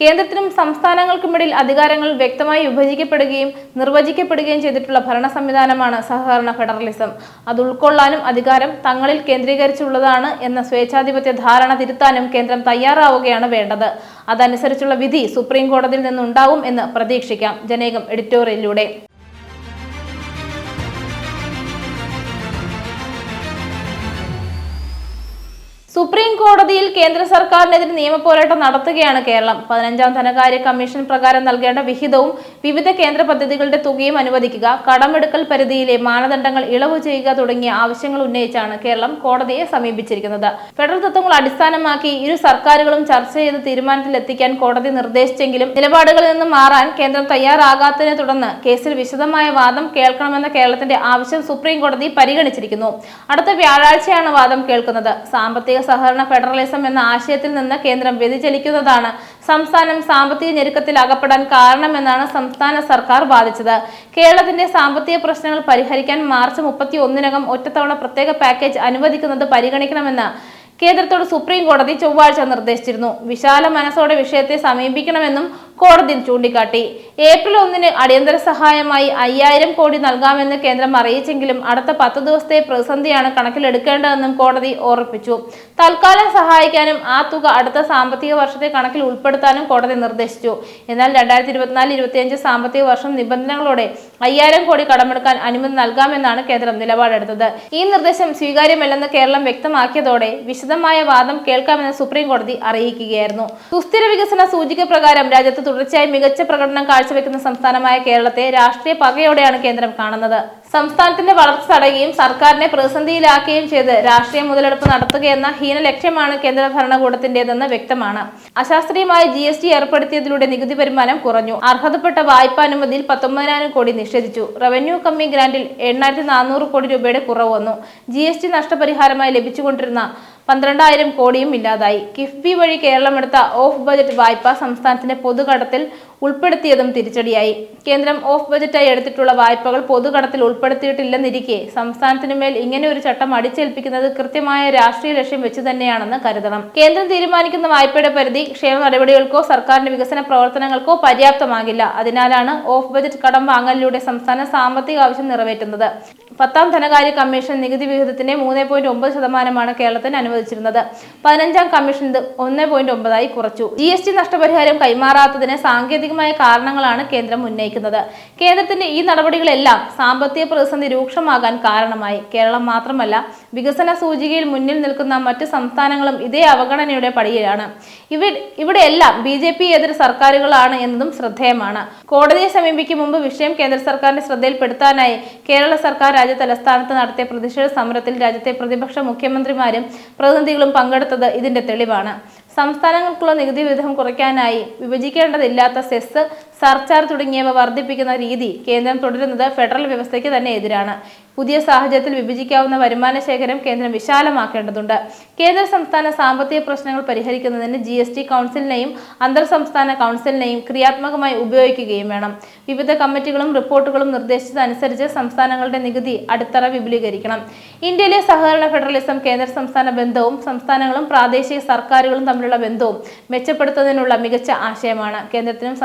കേന്ദ്രത്തിനും സംസ്ഥാനങ്ങൾക്കുമിടയിൽ അധികാരങ്ങൾ വ്യക്തമായി വിഭജിക്കപ്പെടുകയും നിർവചിക്കപ്പെടുകയും ചെയ്തിട്ടുള്ള ഭരണ സംവിധാനമാണ് സഹകരണ ഫെഡറലിസം. അത് ഉൾക്കൊള്ളാനും അധികാരം തങ്ങളിൽ കേന്ദ്രീകരിച്ചുള്ളതാണ് എന്ന സ്വേച്ഛാധിപത്യ ധാരണ തിരുത്താനും കേന്ദ്രം തയ്യാറാവുകയാണ് വേണ്ടത്. അതനുസരിച്ചുള്ള വിധി സുപ്രീം കോടതിയിൽ നിന്നുണ്ടാവും എന്ന് പ്രതീക്ഷിക്കാം. ജനേകം എഡിറ്റോറിയലിലൂടെ. സുപ്രീം കോടതിയിൽ കേന്ദ്ര സർക്കാരിനെതിരെ നിയമപോരാട്ടം നടത്തുകയാണ് കേരളം. പതിനഞ്ചാം ധനകാര്യ കമ്മീഷൻ പ്രകാരം നൽകേണ്ട വിഹിതവും വിവിധ കേന്ദ്ര പദ്ധതികളുടെ തുകയും അനുവദിക്കുക കടമെടുക്കൽ പരിധിയിലെ മാനദണ്ഡങ്ങൾ ഇളവ് ചെയ്യുക തുടങ്ങിയ ആവശ്യങ്ങൾ ഉന്നയിച്ചാണ് കേരളം കോടതിയെ സമീപിച്ചിരിക്കുന്നത്. ഫെഡറൽ തത്വങ്ങൾ അടിസ്ഥാനമാക്കി ഇരു സർക്കാരുകളും ചർച്ച ചെയ്ത് തീരുമാനത്തിലെത്തിക്കാൻ കോടതി നിർദ്ദേശിച്ചെങ്കിലും നിലപാടുകളിൽ നിന്ന് മാറാൻ കേന്ദ്രം തയ്യാറാകാത്തതിനെ തുടർന്ന് കേസിൽ വിശദമായ വാദം കേൾക്കണമെന്ന കേരളത്തിന്റെ ആവശ്യം സുപ്രീം കോടതി പരിഗണിച്ചിരിക്കുന്നു. അടുത്ത വ്യാഴാഴ്ചയാണ് വാദം കേൾക്കുന്നത്. സാമ്പത്തിക സഹകരണ ഫെഡറലിസം എന്ന ആശയത്തിൽ നിന്ന് കേന്ദ്രം വ്യതിചലിക്കുന്നതാണ്. സംസ്ഥാനം സാമ്പത്തിക ഞെരുക്കത്തിൽ അകപ്പെടാൻ കാരണമെന്നാണ് സംസ്ഥാന സർക്കാർ വാദിച്ചത്. കേരളത്തിന്റെ സാമ്പത്തിക പ്രശ്നങ്ങൾ പരിഹരിക്കാൻ മാർച്ച് മുപ്പത്തി ഒന്നിനകം ഒറ്റത്തവണ പ്രത്യേക പാക്കേജ് അനുവദിക്കുന്നത് പരിഗണിക്കണമെന്ന് കേന്ദ്രത്തോട് സുപ്രീം കോടതി ചൊവ്വാഴ്ച നിർദ്ദേശിച്ചിരുന്നു. വിശാല മനസ്സോടെ വിഷയത്തെ സമീപിക്കണമെന്നും കോടതി ചൂണ്ടിക്കാട്ടി. ഏപ്രിൽ ഒന്നിന് അടിയന്തര സഹായമായി അയ്യായിരം കോടി നൽകാമെന്ന് കേന്ദ്രം അറിയിച്ചെങ്കിലും അടുത്ത പത്ത് ദിവസത്തെ പ്രതിസന്ധിയാണ് കണക്കിലെടുക്കേണ്ടതെന്നും കോടതി ഓർപ്പിച്ചു തൽക്കാലം സഹായിക്കാനും ആ തുക അടുത്ത സാമ്പത്തിക വർഷത്തെ കണക്കിൽ ഉൾപ്പെടുത്താനും കോടതി നിർദ്ദേശിച്ചു. എന്നാൽ രണ്ടായിരത്തി ഇരുപത്തിനാല് ഇരുപത്തിയഞ്ച് സാമ്പത്തിക വർഷം നിബന്ധനകളോടെ അയ്യായിരം കോടി കടമെടുക്കാൻ അനുമതി നൽകാമെന്നാണ് കേന്ദ്രം നിലപാടെടുത്തത്. ഈ നിർദ്ദേശം സ്വീകാര്യമല്ലെന്ന് കേരളം വ്യക്തമാക്കിയതോടെ വിശദമായ വാദം കേൾക്കാമെന്ന് സുപ്രീം കോടതി അറിയിക്കുകയായിരുന്നു. സുസ്ഥിര വികസന സൂചിക പ്രകാരം രാജ്യത്ത് തുടർച്ചയായി മികച്ച പ്രകടനം കാഴ്ചവെക്കുന്ന സംസ്ഥാനമായ കേരളത്തെ രാഷ്ട്രീയ പകയോടെയാണ് കേന്ദ്രം കാണുന്നത്. സംസ്ഥാനത്തിന്റെ വളർച്ച തടയുകയും സർക്കാരിനെ പ്രതിസന്ധിയിലാക്കുകയും ചെയ്ത് രാഷ്ട്രീയ മുതലെടുപ്പ് നടത്തുകയെന്ന ഹീന ലക്ഷ്യമാണ് കേന്ദ്ര ഭരണകൂടത്തിന്റേതെന്ന് വ്യക്തമാണ്. അശാസ്ത്രീയമായി ജി എസ് ടി ഏർപ്പെടുത്തിയതിലൂടെ നികുതി വരുമാനം കുറഞ്ഞു. അർഹതപ്പെട്ട വായ്പാനുമതിയിൽ പത്തൊമ്പതിനായിരം കോടി നിഷേധിച്ചു. റവന്യൂ കമ്മി ഗ്രാന്റിൽ എണ്ണായിരത്തി നാനൂറ് കോടി രൂപയുടെ കുറവ് വന്നു. ജി എസ് ടി നഷ്ടപരിഹാരമായി ലഭിച്ചുകൊണ്ടിരുന്ന പന്ത്രണ്ടായിരം കോടിയും ഇല്ലാതായി. കിഫ്ബി വഴി കേരളമെടുത്ത ഓഫ് ബജറ്റ് വായ്പ സംസ്ഥാനത്തിന്റെ പൊതുകടത്തിൽ ഉൾപ്പെടുത്തിയതും തിരിച്ചടിയായി. കേന്ദ്രം ഓഫ് ബജറ്റായി എടുത്തിട്ടുള്ള വായ്പകൾ പൊതുകടത്തിൽ ഉൾപ്പെടുത്തിയിട്ടില്ലെന്നിരിക്കെ സംസ്ഥാനത്തിനു മേൽ ഇങ്ങനെ ഒരു ചട്ടം അടിച്ചേൽപ്പിക്കുന്നത് കൃത്യമായ രാഷ്ട്രീയ ലക്ഷ്യം വെച്ച് തന്നെയാണെന്ന് കരുതണം. കേന്ദ്രം തീരുമാനിക്കുന്ന വായ്പയുടെ പരിധി ക്ഷേമ നടപടികൾക്കോ സർക്കാരിന്റെ വികസന പ്രവർത്തനങ്ങൾക്കോ പര്യാപ്തമാകില്ല. അതിനാലാണ് ഓഫ് ബജറ്റ് കടം വാങ്ങലിലൂടെ സംസ്ഥാന സാമ്പത്തിക ആവശ്യം നിറവേറ്റുന്നത്. പത്താം ധനകാര്യ കമ്മീഷൻ നികുതി വിഹിതത്തിന്റെ മൂന്ന് ശതമാനമാണ് കേരളത്തിന് അനുവദിച്ചിരുന്നത് പതിനഞ്ചാം കമ്മീഷൻ ഇത് ഒന്ന് പോയിന്റ് ഒമ്പതായി കുറച്ചു. ജി എസ് ടി നഷ്ടപരിഹാരം കൈമാറാത്തതിന് സാങ്കേതികമായ കാരണങ്ങളാണ് കേന്ദ്രം ഉന്നയിക്കുന്നത്. കേന്ദ്രത്തിന്റെ ഈ നടപടികളെല്ലാം സാമ്പത്തിക പ്രതിസന്ധി രൂക്ഷമാകാൻ കാരണമായി. കേരളം മാത്രമല്ല വികസന സൂചികയിൽ മുന്നിൽ നിൽക്കുന്ന മറ്റ് സംസ്ഥാനങ്ങളും ഇതേ അവഗണനയുടെ പടിയിലാണ്. ഇവ ഇവിടെയെല്ലാം ബി ജെ പി എതിർ സർക്കാരുകളാണ് എന്നതും ശ്രദ്ധേയമാണ്. കോടതിയെ സമീപിക്കും മുമ്പ് വിഷയം കേന്ദ്ര സർക്കാരിന്റെ ശ്രദ്ധയിൽപ്പെടുത്താനായി കേരള സർക്കാർ രാജ്യ തലസ്ഥാനത്ത് നടത്തിയ പ്രതിഷേധ സമരത്തിൽ രാജ്യത്തെ പ്രതിപക്ഷ മുഖ്യമന്ത്രിമാരും പ്രതിനിധികളും പങ്കെടുത്തത് ഇതിന്റെ തെളിവാണ്. സംസ്ഥാനങ്ങൾക്കുള്ള നികുതി വിധം കുറയ്ക്കാനായി വിഭജിക്കേണ്ടതില്ലാത്ത സെസ് സർചാർജ് തുടങ്ങിയവ വർദ്ധിപ്പിക്കുന്ന രീതി കേന്ദ്രം തുടരുന്നത് ഫെഡറൽ വ്യവസ്ഥയ്ക്ക് തന്നെ എതിരാണ്. പുതിയ സാഹചര്യത്തിൽ വിഭജിക്കാവുന്ന വരുമാന ശേഖരം കേന്ദ്രം വിശാലമാക്കേണ്ടതുണ്ട്. കേന്ദ്ര സംസ്ഥാന സാമ്പത്തിക പ്രശ്നങ്ങൾ പരിഹരിക്കുന്നതിന് ജി എസ് ടി കൗൺസിലിനെയും അന്തർ സംസ്ഥാന കൗൺസിലിനെയും ക്രിയാത്മകമായി ഉപയോഗിക്കുകയും വേണം. വിവിധ കമ്മിറ്റികളും റിപ്പോർട്ടുകളും നിർദ്ദേശിച്ചതനുസരിച്ച് സംസ്ഥാനങ്ങളുടെ നികുതി അടിത്തറ വിപുലീകരിക്കണം. ഇന്ത്യയിലെ സഹകരണ ഫെഡറലിസം കേന്ദ്ര സംസ്ഥാന ബന്ധവും സംസ്ഥാനങ്ങളും പ്രാദേശിക സർക്കാരുകളും തമ്മിലുള്ള ബന്ധവും മെച്ചപ്പെടുത്തുന്നതിനുള്ള മികച്ച ആശയമാണ്. കേന്ദ്രത്തിനും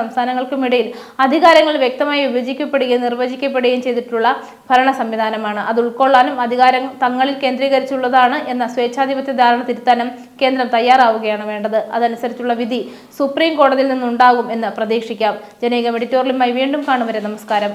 സംസ്ഥാനങ്ങൾക്കുമിടയിൽ അധികാരങ്ങൾ വ്യക്തമായി വിഭജിക്കപ്പെടുകയും നിർവചിക്കപ്പെടുകയും ചെയ്തിട്ടുള്ള ഭരണ സംവിധാനമാണ്. അത് ഉൾക്കൊള്ളാനും അധികാരം തങ്ങളിൽ കേന്ദ്രീകരിച്ചുള്ളതാണ് എന്ന സ്വേച്ഛാധിപത്യ ധാരണ തിരുത്താനും കേന്ദ്രം തയ്യാറാവുകയാണ് വേണ്ടത്. അതനുസരിച്ചുള്ള വിധി സുപ്രീം കോടതിയിൽ നിന്നുണ്ടാകും എന്ന് പ്രതീക്ഷിക്കാം. ജനകം എഡിറ്റോറിയലുമായി വീണ്ടും കാണുവരെ നമസ്കാരം.